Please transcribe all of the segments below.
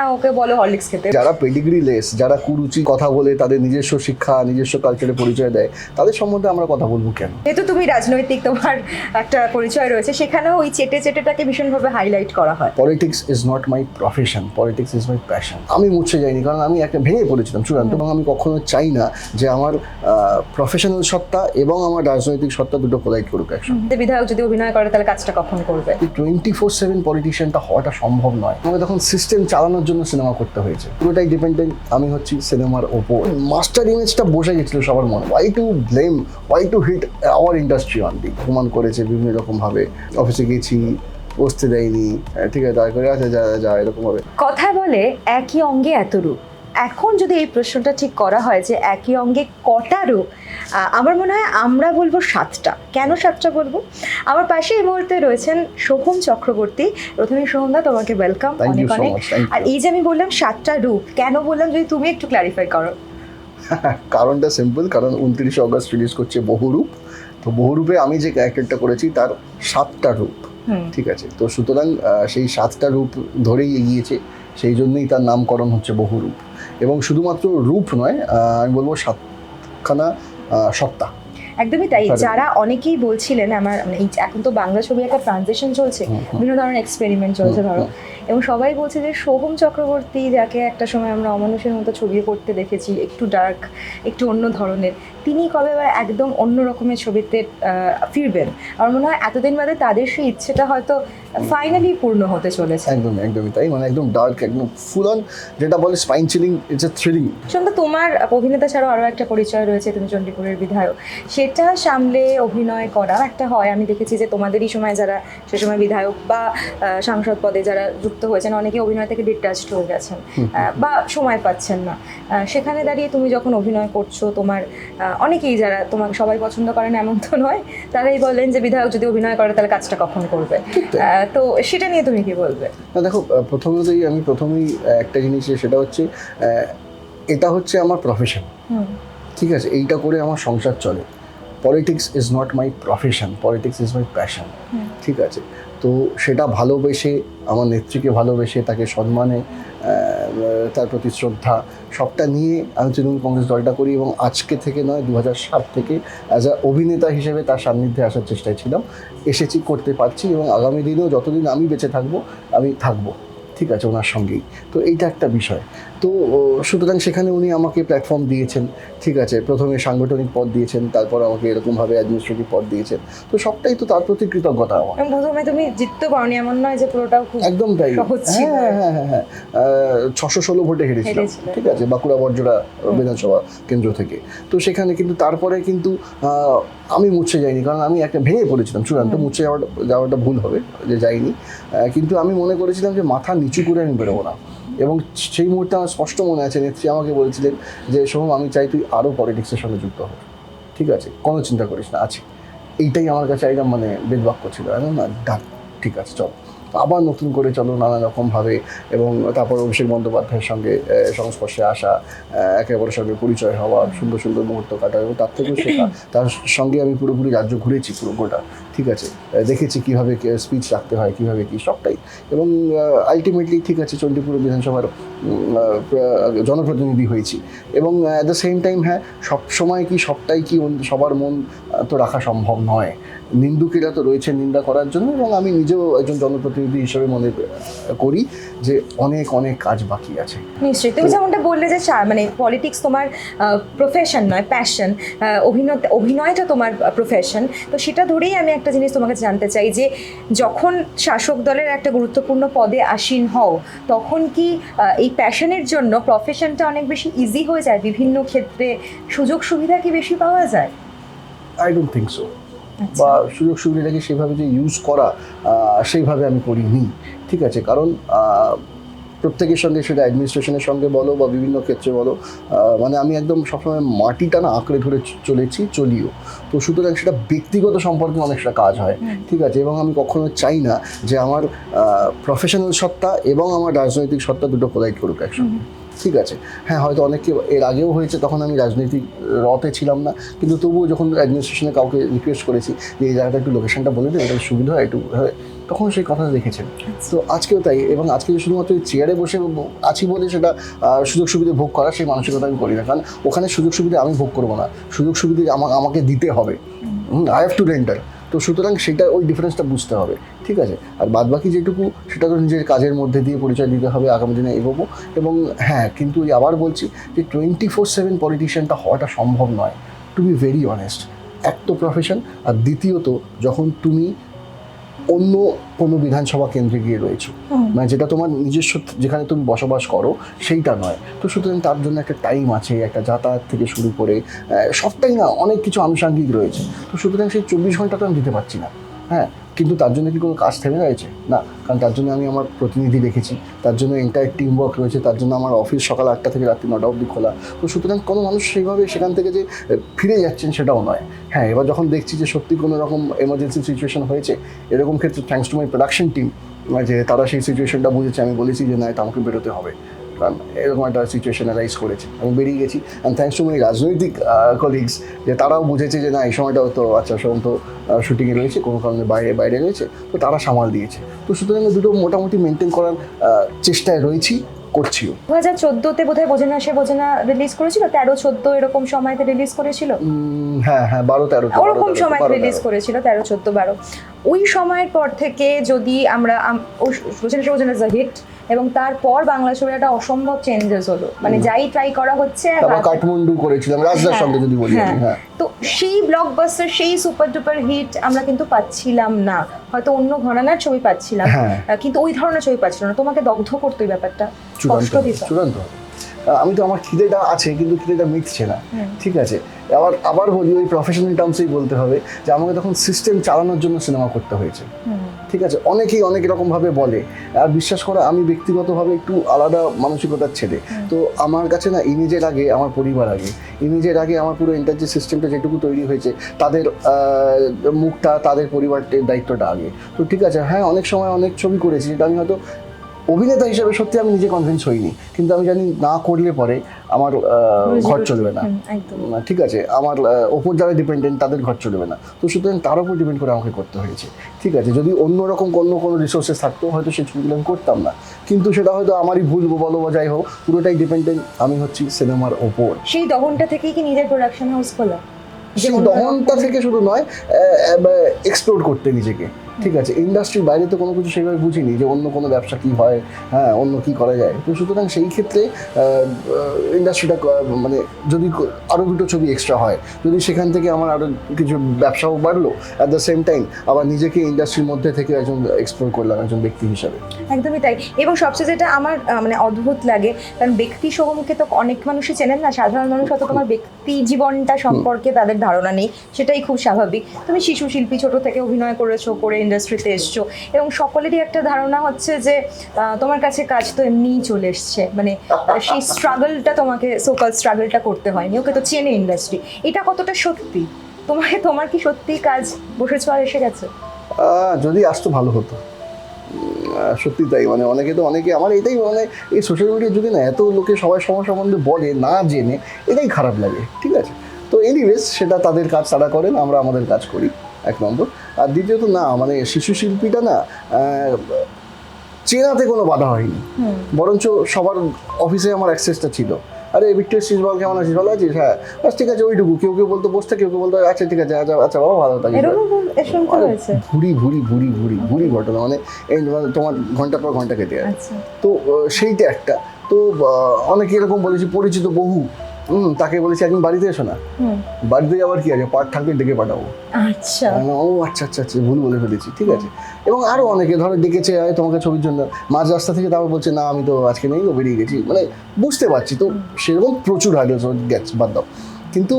হ্যাঁ, ওকে বলো হরলিক্স খেতে। যারা পেডিগ্রি লেস যারা কুরুচি কথা বলে তাদের নিজস্ব শিক্ষা নিজস্ব কালচারে পরিচয় দেয় তাদের সম্বন্ধে আমরা কথা বলব কেন? যেহেতু তুমি রাজনৈতিক তোমার একটা পরিচয় রয়েছে সেখানেও ওই চেটে চেটেটাকে ভীষণভাবে হাইলাইট করা হয়। Politics is not my profession politics is my passion আমি মুছে যাইনি কারণ আমি একটা ভেঙে পড়েছিলাম চূড়ান্ত এবং আমি কখনো চাই না যে আমার প্রফেশনাল সত্তা এবং আমার রাজনৈতিক সত্তা দুটো কোলাইট করুক একসঙ্গে। বিধায়ক যদি অভিনয় করে তাহলে কাজটা কখন করবে? টোয়েন্টি ফোর সেভেন পলিটিশিয়ানটা হওয়াটা সম্ভব নয়। আমাকে তখন সিস্টেম চালানোর জন্য সিনেমা করতে হয়েছে। পুরোটাই ডিপেন্ডেন্ট আমি হচ্ছি সিনেমার ওপর। মাস্টার ইমেজটা বসে গেছিল সবার মনে। Why to blame why to hit our industry only প্রমাণ করেছে বিভিন্ন রকমভাবে অফিসে গেছি, বসতে দেয়নি। ঠিক আছে, তারপরে আছে, যা যা এরকমভাবে কথায় বলে একই অঙ্গে এত রূপ। এখন যদি এই প্রশ্নটা ঠিক করা হয় যে একই অঙ্গে কটা রূপ আমার মনে হয় আমরা বলব সাতটা। কেন সাতটা বলব? আমার পাশে এই মুহূর্তে রয়েছেন সোহম চক্রবর্তী। প্রথমে সোহমদা তোমাকে ওয়েলকাম অনেক অনেক. আর এই যে আমি বললাম সাতটা রূপ কেন বললাম যদি তুমি একটু ক্লারিফাই করো? কারণটা সিম্পল কারণ উনত্রিশে অগস্ট রিলিজ করছে বহুরূপ। তো বহুরূপে আমি যে ক্যারেক্টারটা করেছি তার সাতটা রূপ ঠিক আছে? তো সুতরাং সেই সাতটা রূপ ধরেই এগিয়েছে সেই জন্যই তার নামকরণ হচ্ছে বহুরূপ। এবং শুধুমাত্র রূপ নয় আমি বলব সাতখানা সত্তা। একদমই তাই। যারা অনেকেই বলছিলেন আমার মানে এই এখন তো বাংলা ছবি একটা ট্রানজেকশন চলছে। বিভিন্ন ধরনের এক্সপেরিমেন্ট চলছে ধরো। এবং সবাই বলছে যে সোহম চক্রবর্তী যাকে একটা সময় আমরা অমানুষের মতো ছবি করতে দেখেছি একটু ডার্ক একটু অন্য ধরনের তিনি কবে এবার একদম অন্য রকমের ছবিতে ফিরবেন? আমার মনে হয় এতদিন বাদে তাদের সেই ইচ্ছেটা হয়তো ফাইনালি পূর্ণ হতে চলেছে। একদম একদমই তাই মানে একদম ডার্ক একদম ফুল অন যেটা বলে spine chilling it's a thrilling সন্ধ্যা তোমার অভিনেতা ছাড়াও আরও একটা পরিচয় রয়েছে তুমি চণ্ডীপুরের বিধায়ক। সেটা সামলে অভিনয় করা একটা হয়। আমি দেখেছি যে তোমাদেরই সময় যারা সে সময় বিধায়ক বা সাংসদ পদে যারা যুক্ত হয়েছেন অনেকে অভিনয় থেকে ডিটাচড হয়ে গেছেন বা সময় পাচ্ছেন না। সেখানে দাঁড়িয়ে তুমি যখন অভিনয় করছ তোমার অনেকেই যারা তোমাকে সবাই পছন্দ করেন এমন তো নয় তারাই বলেন যে বিধায়ক যদি অভিনয় করে তাহলে কাজটা কখন করবে? তো সেটা নিয়ে তুমি কি বলবে? দেখো প্রথমতই আমি প্রথমেই একটা জিনিস সেটা হচ্ছে এটা হচ্ছে আমার প্রফেশন ঠিক আছে এইটা করে আমার সংসার চলে। Politics is not my profession politics is my passion ঠিক আছে? তো সেটা ভালোবেসে আমার নেত্রীকে ভালোবেসে তাকে সম্মানে তার প্রতি শ্রদ্ধা সবটা নিয়ে আমি তৃণমূল কংগ্রেস দলটা করি এবং আজকে থেকে নয় দু হাজার সাত থেকে অ্যাজ আ অভিনেতা হিসেবে তার সান্নিধ্যে আসার চেষ্টায় ছিলাম। এসেছি করতে পারছি এবং আগামী দিনেও যতদিন আমি বেঁচে থাকব আমি থাকব। ঠিক আছে ওনার সঙ্গেই। তো এইটা একটা বিষয়। তো সুতরাং সেখানে উনি আমাকে প্ল্যাটফর্ম দিয়েছেন ঠিক আছে প্রথমে সাংগঠনিক পদ দিয়েছেন তারপর আমাকে এরকমভাবে অ্যাডমিনিস্ট্রেটিভ পদ দিয়েছেন। তো সবটাই তো তার প্রতি কৃতজ্ঞতা আমার। প্রথমে তুমি জিততে পারোনি এমন নয় যে পুরোটাও খুব একদম তাই। সহজ হ্যাঁ হ্যাঁ হ্যাঁ হ্যাঁ ছশো ষোলো ভোটে হেরেছিলাম ঠিক আছে বাঁকুড়া বর্জরা বিধানসভা কেন্দ্র থেকে। তো সেখানে কিন্তু তারপরে কিন্তু আমি মুছে যাইনি কারণ আমি একটা ভেঙে পড়েছিলাম চূড়ান্ত মুছে যাওয়াটা যাওয়াটা ভুল হবে যে যাইনি। কিন্তু আমি মনে করেছিলাম যে মাথা নিচু করে আমি বেরোবো না। এবং সেই মুহূর্তে আমার স্পষ্ট মনে আছে, নেত্রী আমাকে বলেছিলেন যে, সোহম, আমি চাই তুই আরও পলিটিক্সের সঙ্গে যুক্ত হ। ঠিক আছে, কোনো চিন্তা করিস না, আছে। এইটাই আমার কাছে একদম মানে বেদবাক্য ছিল। না, ডাক, ঠিক আছে, চল। আবার নতুন করে চলো নানা রকমভাবে এবং তারপর অভিষেক বন্দ্যোপাধ্যায়ের সঙ্গে সংস্পর্শে আসা একে অপরের সঙ্গে পরিচয় হওয়া, সুন্দর সুন্দর মুহূর্ত কাটা এবং তার থেকেও শেখা। তার সঙ্গে আমি পুরোপুরি রাজ্য ঘুরেছি পুরো গোটা, ঠিক আছে? দেখেছি কীভাবে স্পিচ রাখতে হয়, কীভাবে কী, সবটাই। এবং আলটিমেটলি ঠিক আছে, চণ্ডীপুর বিধানসভার জনপ্রতিনিধি হয়েছি। এবং অ্যাট দ্য সেম টাইম হ্যাঁ সব সময় কি, সবটাই কি, সবার মন তো রাখা সম্ভব নয়। নিন্দুকেরা তো রয়েছে নিন্দা করার জন্য এবং আমি নিজেও একজন জনপ্রতিনিধি হিসেবে মনে করি যে অনেক অনেক কাজ বাকি আছে। নিশ্চয়ই। তুমি যেমনটা বললে যে মানে পলিটিক্স তোমার প্রফেশন নয় প্যাশন অভিনয় অভিনয়টা তোমার প্রফেশন তো সেটা ধরেই আমি একটা জিনিস তোমাকে জানতে চাই যে যখন শাসক দলের একটা গুরুত্বপূর্ণ পদে আসীন হও তখন কি এই প্যাশনের জন্য প্রফেশনটা অনেক বেশি ইজি হয়ে যায়? বিভিন্ন ক্ষেত্রে সুযোগ সুবিধা কি বেশি পাওয়া যায়? I don't think so. বা সুযোগ সুবিধাটাকে সেভাবে যে ইউজ করা সেইভাবে আমি করিনি। ঠিক আছে? কারণ প্রত্যেকের সঙ্গে সেটা অ্যাডমিনিস্ট্রেশনের সঙ্গে বলো বা বিভিন্ন ক্ষেত্রে বলো মানে আমি একদম সবসময় মাটিটা না আঁকড়ে ধরে চলেছি চলিও। তো সুতরাং সেটা ব্যক্তিগত সম্পর্কে অনেকটা কাজ হয়। ঠিক আছে? এবং আমি কখনো চাই না যে আমার প্রফেশনাল সত্তা এবং আমার রাজনৈতিক সত্তা দুটো কোলাইট করুক একসঙ্গে। ঠিক আছে। হ্যাঁ হয়তো অনেককে এর আগেও হয়েছে তখন আমি রাজনৈতিক রতে ছিলাম না কিন্তু তবুও যখন অ্যাডমিনিস্ট্রেশনে কাউকে রিকোয়েস্ট করেছি যে এই জায়গাটা একটু লোকেশনটা বলে দেবে এটা সুবিধা হয় একটু হয় তখন সেই কথা দেখেছেন। তো আজকেও তাই এবং আজকে শুধুমাত্র চেয়ারে বসে আছি বলে সেটা সুযোগ সুবিধা ভোগ করা সেই মানসিকতা আমি করি না কারণ ওখানে সুযোগ সুবিধা আমি ভোগ করব না। সুযোগ সুবিধা আমাকে আমাকে দিতে হবে। আই হ্যাভ টু রেন্টার তো সুতরাং সেটা ওই ডিফারেন্সটা বুঝতে হবে, ঠিক আছে? আর বাদ বাকি যেটুকু, সেটা তো নিজের কাজের মধ্যে দিয়ে পরিচয় দিতে হবে আগামী দিনে এগোবো। এবং হ্যাঁ কিন্তু আবার বলছি যে টোয়েন্টি ফোর সেভেন পলিটিশিয়ানটা হওয়াটা সম্ভব নয় টু বি ভেরি অনেস্ট এক তো প্রফেশন আর দ্বিতীয়ত, যখন তুমি অন্য কোনো বিধানসভা কেন্দ্রে গিয়ে রয়েছে। মানে যেটা তোমার নিজস্ব যেখানে তুমি বসবাস করো সেইটা নয়। তো সুতরাং তার জন্য একটা টাইম আছে একটা যাতায়াত থেকে শুরু করে সবটাই না অনেক কিছু আনুষাঙ্গিক রয়েছে। তো সুতরাং সেই চব্বিশ ঘণ্টা তো আমি দিতে পারছি না। হ্যাঁ কিন্তু তার জন্য কি কোনো কাজ থেমে রয়েছে? না, কারণ তার জন্য আমি আমার প্রতিনিধি রেখেছি তার জন্য এন্টায়ার টিম ওয়ার্ক রয়েছে। তার জন্য আমার অফিস সকাল আটটা থেকে রাত্রি নটা অবধি খোলা। তো সুতরাং কোনো মানুষ সেইভাবে সেখান থেকে যে ফিরে যাচ্ছেন সেটাও নয়। হ্যাঁ এবার যখন দেখছি যে সত্যি কোনো রকম এমার্জেন্সি সিচুয়েশন হয়েছে, এরকম ক্ষেত্রে thanks to my production team যে তারা সেই সিচুয়েশনটা বুঝেছে, আমি বলেছি যে না, এটা আমাকে বেরোতে হবে। কারণ এরকম একটা সিচুয়েশন রাইজ করেছে। আমি বেরিয়ে গেছি। অ্যান্ড থ্যাংকস টু মাই রাজনৈতিক কলিগস যে তারাও বুঝেছে যে না, এই সময়টাও তো আচ্ছা সোম তো শুটিংয়ে রয়েছে কোনো কারণে বাইরে বাইরে রয়েছে তো তারা সামাল দিয়েছে তো সুতরাং দুটো মোটামুটি মেনটেন করার চেষ্টায় রয়েছি করছিও দু হাজার চোদ্দোতে বোধহয় বোঝে না সে বোঝে না রিলিজ করেছিল তেরো চোদ্দ এরকম সময়তে রিলিজ করেছিল হ্যাঁ হ্যাঁ বারো তেরো ওরকম সময় রিলিজ করেছিল তেরো চোদ্দ বারো ওই সময়ের পর থেকে যদি আমরা আম- বোঝে না সে বোঝে না হিট এবং তারপর বাংলা ছবির একটা অসম্ভব চেঞ্জেস হলো। মানে যাই ট্রাই করা হচ্ছে কাঠমান্ডু করেছিলাম রাজদার হ্যাঁ, সঙ্গে যদি বলি হ্যাঁ। তো সেই ব্লকবাস্টার সেই সুপার ডুপার হিট আমরা কিন্তু পাচ্ছিলাম না। হয়তো অন্য ঘরানার ছবি পাচ্ছিলাম হ্যাঁ। কিন্তু ওই ধরনের ছবি পাচ্ছিলাম না। তোমাকে দগ্ধ করতো এই ব্যাপারটা। চূড়ান্ত কষ্ট দিত। চূড়ান্ত। আমি তো আমার খিদেটা আছে কিন্তু খিদেটা মিটছে না। ঠিক আছে। আবার আবার বলি ওই প্রফেশনাল টার্মসেই বলতে হবে যে আমাকে তখন সিস্টেম চালানোর জন্য সিনেমা করতে হয়েছে। ঠিক আছে অনেকেই অনেক রকমভাবে বলে। আর বিশ্বাস করো আমি ব্যক্তিগতভাবে একটু আলাদা মানসিকতার ছেলে। তো আমার কাছে না ইমেজের আগে আমার পরিবার আগে। ইমেজের আগে আমার পুরো এন্টার যে সিস্টেমটা যেটুকু তৈরি হয়েছে তাদের মুখটা তাদের পরিবারের দায়িত্বটা আগে। তো ঠিক আছে হ্যাঁ অনেক সময় অনেক ছবি করেছি যেটা আমি হয়তো অভিনেতা হিসেবে সত্যি আমি নিজে কনভিন্স হইনি। কিন্তু আমি জানি না করলে পরে আমার ঘর চলবে না। ঠিক আছে আমার ওপর যারা ডিপেন্ডেন্ট তাদের ঘর চলবে না। তো সুতরাং তার উপর ডিপেন্ড করে আমাকে করতে হয়েছে। ঠিক আছে যদি অন্যরকম অন্য কোনো রিসোর্সেস থাকতো হয়তো সে ছবিগুলো আমি করতাম না। কিন্তু সেটা হয়তো আমারই ভুল বলো বা যাই হোক পুরোটাই ডিপেন্ডেন্ট আমি হচ্ছি সিনেমার ওপর। সেই দহনটা থেকেই কি নিজের প্রোডাকশন হাউস খোলা? সেই দহনটা থেকে শুধু নয় এক্সপ্লোর করতে নিজেকে। ঠিক আছে ইন্ডাস্ট্রির বাইরে তো কোনো কিছু সেভাবে বুঝিনি যে অন্য কোনো ব্যবসা কী হয় হ্যাঁ অন্য কি করা যায়। তো সুতরাং সেই ক্ষেত্রে ইন্ডাস্ট্রিটা মানে যদি আরও দুটো ছবি এক্সট্রা হয়, যদি সেখান থেকে আমার আরও কিছু ব্যবসাও বাড়লো অ্যাট দ্য সেম টাইম আবার নিজেকে ইন্ডাস্ট্রির মধ্যে থেকে একজন এক্সপ্লোর করলাম, একজন ব্যক্তি হিসাবে। একদমই তাই। এবং সবচেয়ে যেটা আমার মানে অদ্ভুত লাগে, কারণ ব্যক্তি সম্মুখে তো অনেক মানুষই চেনেন না, সাধারণ মানুষ অত তোমার ব্যক্তি জীবনটা সম্পর্কে তাদের ধারণা নেই, সেটাই খুব স্বাভাবিক। তুমি শিশু শিল্পী, ছোট থেকে অভিনয় করেছ, করে ইন্ডাস্ট্রিতে এসছো। এবং সকলেরই একটা ধারণা হচ্ছে যে তোমার কাছে কাজ তো এমনিই চলে এসছে। মানে সেই স্ট্রাগলটা তোমাকে সোকাল স্ট্রাগলটা করতে হয়নি। ওকে তো চেনে ইন্ডাস্ট্রি এটা কতটা সত্যি? তোমাকে তোমার কি সত্যি কাজ বসেছো আর এসে গেছে? যদি আসতো ভালো হতো। সত্যি তাই। মানে অনেকে তো, অনেকে আমার এটাই মানে এই সোশ্যাল মিডিয়ার যদি না, এত লোকে সবাই সবার সম্বন্ধে বলে, না জেনে, এটাই খারাপ লাগে। ঠিক আছে? তো এনিওয়েজ সেটা তাদের কাজ, তারা করেন, আমরা আমাদের কাজ করি। এক নম্বর। আর দ্বিতীয়ত না মানে শিশু শিল্পীটা না চেনাতে কোনো বাধা হয়নি। বরঞ্চ সবার অফিসে আমার অ্যাক্সেসটা ছিল। আরে ভিক্টর সিস বল কেমন আছিস? ভালো আছিস? হ্যাঁ। বাস ঠিক আছে ওইটুকু। কেউ কেউ বলতো বসতে কেউ কেউ বলতো আচ্ছা ঠিক আছে আচ্ছা আচ্ছা বাবা ভালো থাকিস। হয়েছে? ভুরি ভুরি ভুরি ভুরি ভুরি ঘটনা মানে এই তোমার ঘণ্টা পর ঘণ্টা কেটে আচ্ছা। তো সেইটা একটা। তো অনেকে এরকম বলেছি পরিচিত বহু। হুম তাকে বলেছি একদিন বাড়িতে এসো না। বাড়িতে আবার কি আছে? পাট থাকলে ডেকে পাঠাবো। আচ্ছা। ও আচ্ছা আচ্ছা আচ্ছা ভুল বলে ফেলেছি ঠিক আছে। এবং আরও অনেকে ধরো ডেকেছে "আয়, তোমাকে ছবির জন্য। মাঝ রাস্তা থেকে তারপর বলছে না আমি তো আজকে নেই বেরিয়ে গেছি। মানে বুঝতে পারছি তো সেরকম প্রচুর হার্ডেলস গেছে বাদ দাও। কিন্তু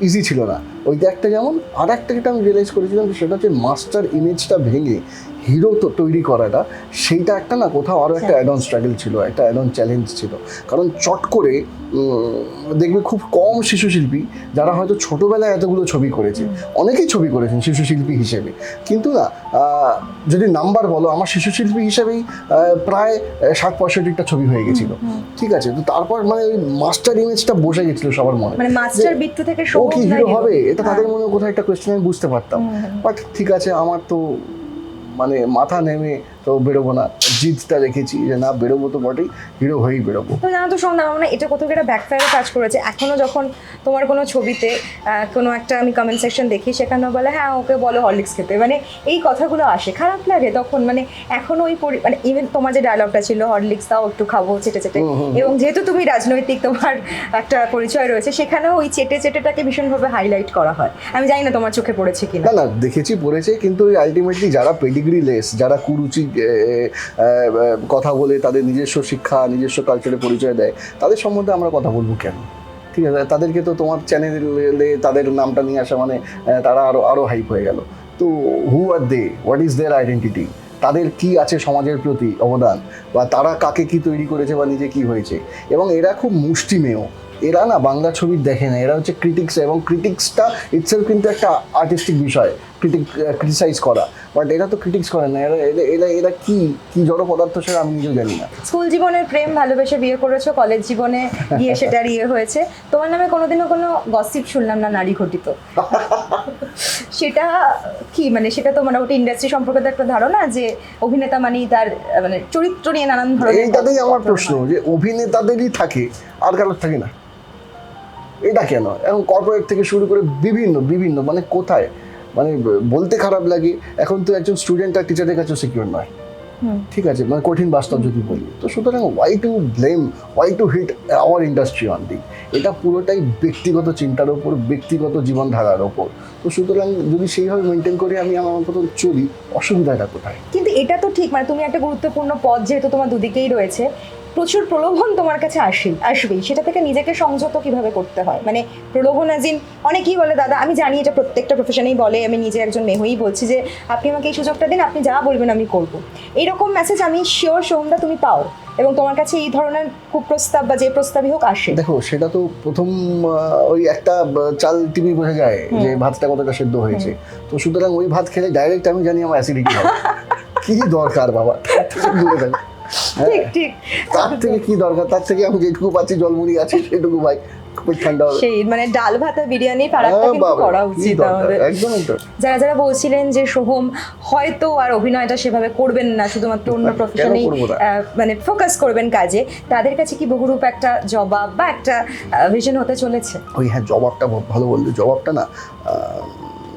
ইজি ছিল না। ওইটা একটা যেমন আর একটা যেটা আমি রিয়েলাইজ করেছিলাম সেটা হচ্ছে মাস্টার ইমেজটা ভেঙে হিরো তো তৈরি করাটা সেইটা একটা না কোথাও আরও একটা অ্যাডন স্ট্রাগল ছিল একটা অ্যাডন চ্যালেঞ্জ ছিল। কারণ চট করে দেখবে খুব কম শিশু শিল্পী যারা হয়তো ছোটোবেলায় এতগুলো ছবি করেছে। অনেকেই ছবি করেছেন শিশু শিল্পী হিসেবে। কিন্তু না যদি নাম্বার বলো আমার শিশু শিল্পী হিসেবেই প্রায় ষাট পঁয়ষট্টিটা ছবি হয়ে গেছিল। ঠিক আছে? তো তারপর মানে ওই মাস্টার ইমেজটা বসে গেছিল সবার মনে। মানে মাস্টার থেকে ও কি হিরো হবে? এটা তাদের হ্যাঁ। মনে কোথাও একটা কোয়েশ্চেন আমি বুঝতে পারতাম। বাট ঠিক আছে আমার তো মানে মাথা নেমে তো বেরোবো না। জিতটা রেখেছি যে না বেরোবো তো বটেই হিরো হয়েই বেরোবো। তো জানো তো সন্ধ্যা আমার এটা কোথাও একটা ব্যাকফায়ারও কাজ করেছে। এখনও যখন তোমার কোনো ছবিতে কোনো একটা আমি কমেন্ট সেকশন দেখি সেখানেও বলে হ্যাঁ ওকে বলো হরলিক্স খেতে। মানে এই কথাগুলো আসে। খারাপ লাগে তখন মানে এখনও ওই মানে ইভেন তোমার যে ডায়লগটা ছিল হরলিক্স তাও একটু খাব চেটে চেটে এবং যেহেতু তুমি রাজনৈতিক তোমার একটা পরিচয় রয়েছে সেখানেও ওই চেটে চেটেটাকে ভীষণভাবে হাইলাইট করা হয়। আমি জানি না তোমার চোখে পড়েছে কিনা। না না দেখেছি পড়েছে কিন্তু আলটিমেটলি যারা পেডিগ্রি লেস যারা কুরুচি কথা বলে তাদের নিজস্ব শিক্ষা, নিজস্ব কালচারে পরিচয় দেয়, তাদের সম্বন্ধে আমরা কথা বলব কেন? ঠিক আছে, তাদেরকে তো তোমার চ্যানেলে তাদের নামটা নিয়ে আসা মানে তারা আরও আরও হাইপ হয়ে গেল। তো who are they what is their identity তাদের কি আছে সমাজের প্রতি অবদান? বা তারা কাকে কি তৈরি করেছে বা নিজে কি হয়েছে? এবং এরা খুব মুষ্টিমেয়। এরা না বাংলা ছবি দেখে না, এরা হচ্ছে ক্রিটিক্স এবং ক্রিটিক্সটা ইটসেলফ কিন্তু একটা আর্টিস্টিক বিষয়। ক্রিটিসাইজ করা। বাট এরা তো ক্রিটিক্স করে না এরা এরা- এরা কি কি জড় পদার্থ সেটা আমি নিজেও জানি না। স্কুল জীবনের প্রেম ভালোবেসে বিয়ে করেছ কলেজ জীবনে গিয়ে সেটার ইয়ে হয়েছে। তোমার নামে কোনোদিনও কোনো গসিপ শুনলাম না নারী ঘটিত। সেটা কি মানে সেটা তো ওটা ইন্ডাস্ট্রি সম্পর্কে তো একটা ধারণা যে অভিনেতা মানেই তার মানে চরিত্র নিয়ে নানান ধরনের এইটাতেই আমার প্রশ্ন যে অভিনেতাদেরই থাকে আর কারোর থাকে না। এটা কেন? এখন কর্পোরেট থেকে শুরু করে বিভিন্ন বিভিন্ন মানে কোথায়? মানে বলতে খারাপ লাগে। এখন তো একজন স্টুডেন্ট আর টিচারের কাছে সিকিউর নয়। ঠিক আছে মানে কঠিন বাস্তব যদি বলি। তো সুতরাং why to blame why to hit our industry on the এটা পুরোটাই ব্যক্তিগত চিন্তার ওপর ব্যক্তিগত জীবনধারার ওপর। তো সুতরাং যদি সেইভাবে মেনটেন করে আমি আমার মতো চলি অসুবিধাটা কোথায়? কিন্তু এটা তো ঠিক মানে তুমি একটা গুরুত্বপূর্ণ পদ যেহেতু তোমার দুদিকেই রয়েছে প্রচুর প্রলোভন তোমার কাছে আসি আসবেই। সেটা থেকে নিজেকে সংযত কীভাবে করতে হয়? মানে প্রলোভন অ্যাজিন অনেকেই বলে দাদা আমি জানি এটা প্রত্যেকটা প্রফেশনেই বলে আমি নিজে একজন মেয়ে হয়েই বলছি যে আপনি আমাকে এই সুযোগটা দিন আপনি যা বলবেন আমি করব। এইরকম মেসেজ আমি শিওর সোমদা তুমি পাও এবং তোমার কাছে এই ধরনের কুপ্রস্তাব বা যে প্রস্তাবই হোক আসে। দেখো সেটা তো প্রথম ওই একটা চাল টিভি বোঝা যায় যে ভাতটা কতটা সেদ্ধ হয়েছে। তো সুতরাং ওই ভাত খেলে ডাইরেক্ট আমি জানি আমার অ্যাসিডিটি কি দরকার বাবা? দূরে থাকো। হ্যাঁ, ঠিক ঠিক। তার থেকে কি দরকার? তার থেকে আমি যেটুকু পাচ্ছি জলমুড়ি আছে সেটুকু ভাই। খুব ঠান্ডা হবে। সেই মানে ডাল ভাত আর বিরিয়ানি ফারাকটা হ্যাঁ, কিন্তু করা উচিত আমাদের। একদমই তো যারা যারা বলছিলেন যে সোহম হয়তো আর অভিনয়টা সেভাবে করবেন না শুধুমাত্র অন্য প্রফেশনেই মানে ফোকাস করবেন কাজে তাদের কাছে কি বহুরূপ একটা জবাব বা একটা ভিশন হতে চলেছে? ওই হ্যাঁ জবাবটা ভালো বললে জবাবটা না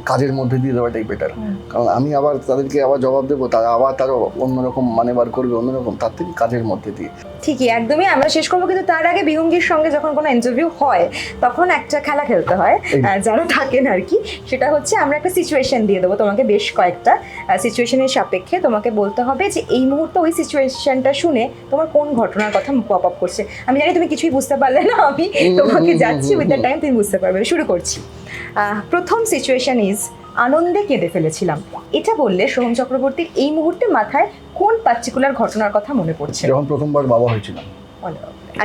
কাজের মধ্যে দিয়ে দেওয়াটাই বেটার কারণ আমি আবার তাদেরকে আবার জবাব দেবো তারা আবার তারা অন্যরকম মানে বার করবে অন্যরকম তার থেকে কাজের মধ্যে দিয়ে। ঠিকই একদমই আমরা শেষ করব কিন্তু তার আগে বিহঙ্গির সঙ্গে যখন কোনো ইন্টারভিউ হয় তখন একটা খেলা খেলতে হয় যারা থাকেন আর কি। সেটা হচ্ছে আমরা একটা সিচুয়েশন দিয়ে দেবো তোমাকে বেশ কয়েকটা। সিচুয়েশনের সাপেক্ষে তোমাকে বলতে হবে যে এই মুহূর্তে ওই সিচুয়েশনটা শুনে তোমার কোন ঘটনার কথা পপ আপ করছে। আমি জানি তুমি কিছুই বুঝতে পারলে না আমি তোমাকে যাচ্ছি উইথ দ্য টাইম তুমি বুঝতে পারবে। শুরু করছি। প্রথম সিচুয়েশন ইজ আনন্দে কেঁদে ফেলেছিলাম। এটা বললে সোহম চক্রবর্তীর এই মুহূর্তে মাথায় কোন পার্টিকুলার ঘটনার কথা মনে পড়ছে? যখন প্রথমবার বাবা হয়েছিলাম।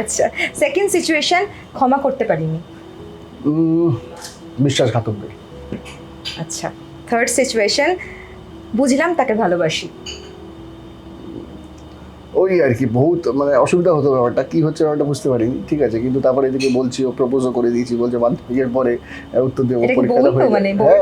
আচ্ছা সেকেন্ড সিচুয়েশন ক্ষমা করতে পারিনি। বিশ্বাসঘাতকদের। আচ্ছা থার্ড সিচুয়েশন বুঝলাম তাকে ভালোবাসি। ওই আর কি বহুত মানে অসুবিধা হতো ব্যাপারটা কি হচ্ছে ব্যাপারটা বুঝতে পারিনি ঠিক আছে কিন্তু তারপরে এদিকে বলছি ও প্রপোজও করে দিয়েছি বলছে মাধ্যমিকের পরে উত্তর দেবো পরীক্ষাটা হয়ে মানে তো হ্যাঁ,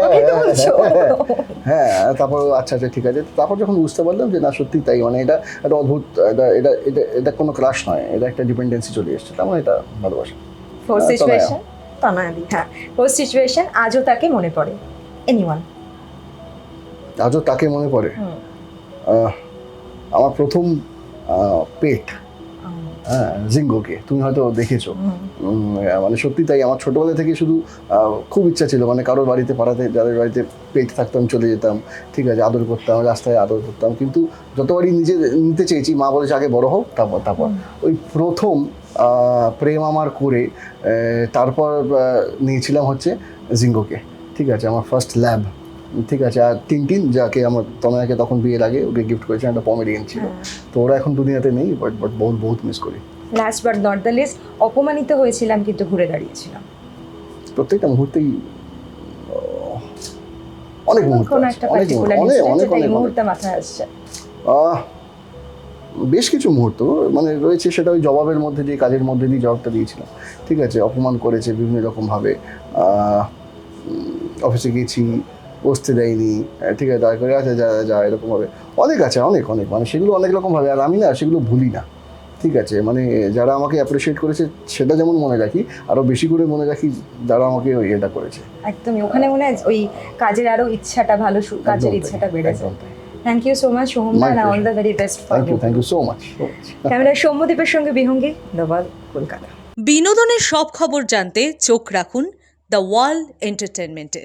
হ্যাঁ, হ্যাঁ তারপর আচ্ছা আচ্ছা ঠিক আছে তারপর যখন বুঝতে পারলাম যে না সত্যি তাই মানে এটা একটা অদ্ভুত এটা এটা এটা এটা কোনো ক্রাশ নয় এটা একটা ডিপেন্ডেন্সি চলে এসছে তার মানে এটা ভালোবাসা। ফোর্থ সিচুয়েশন তনয়াদি হ্যাঁ সিচুয়েশন আজও তাকে মনে পড়ে এনিওয়ান আজও তাকে মনে পড়ে? আমার প্রথম পেট। হ্যাঁ জিঙ্গোকে। তুমি হয়তো দেখেছ। মানে সত্যি তাই আমার ছোটোবেলা থেকে শুধু খুব ইচ্ছা ছিল। মানে কারোর বাড়িতে পাড়াতে যাদের বাড়িতে পেট থাকতাম চলে যেতাম। ঠিক আছে আদর করতাম রাস্তায় আদর করতাম। কিন্তু যতবারই নিজে নিতে চেয়েছি মা বলেছে আগে বড় হোক তারপর তারপর। ওই প্রথম প্রেম আমার করে তারপর নিয়েছিলাম হচ্ছে জিঙ্গোকে। ঠিক আছে আমার ফার্স্ট ল্যাব ঠিক আছে আর তিন টিনটিন যাকে আমার তনয়াকে তখন বিয়ের আগে ওকে গিফট করেছিলাম একটা পমেডিয়ান ছিল। তো ওরা এখন দুনিয়াতে নেই বাট বাট বহুত বহুত মিস করি। Last but not the least অপমানিত হয়েছিলাম কিন্তু ঘুরে দাঁড়িয়েছিলাম। প্রত্যেকটা মুহূর্তেই অনেক মুহূর্ত অনেক মুহূর্ত, অনেক অনেক অনেক অনেক মুহূর্তে মাথায় আসছে। আহ, বেশ কিছু মুহূর্ত মানে রয়েছে সেটা ওই জবাবের মধ্যে দিয়ে কাজের মধ্যে দিয়ে জবাবটা দিয়েছিলাম। ঠিক আছে অপমান করেছে বিভিন্ন রকমভাবে। অফিসে গেছি বসতে দেয়নি ঠিক আছে দয়া করে আচ্ছা যা যা এরকমভাবে অনেক আছে অনেক অনেক মানে সেগুলো অনেক রকমভাবে আর আমি না সেগুলো ভুলি না ঠিক আছে? মানে যারা আমাকে অ্যাপ্রিসিয়েট করেছে সেটা যেমন মনে রাখি আরও বেশি করে মনে রাখি যারা আমাকে ওই এটা করেছে। একদমই ওখানে মনে হয় ওই কাজের আরও ইচ্ছাটা ভালো কাজের ইচ্ছাটা বেড়েছে thank you so much সোহমদা all the very best thank you thank you so much camera সৌম্যদীপের সঙ্গে বিহঙ্গী নবাল কলকাতা। বিনোদনের সব খবর জানতে চোখ রাখুন দ্য ওয়ার্ল্ড এন্টারটেনমেন্টে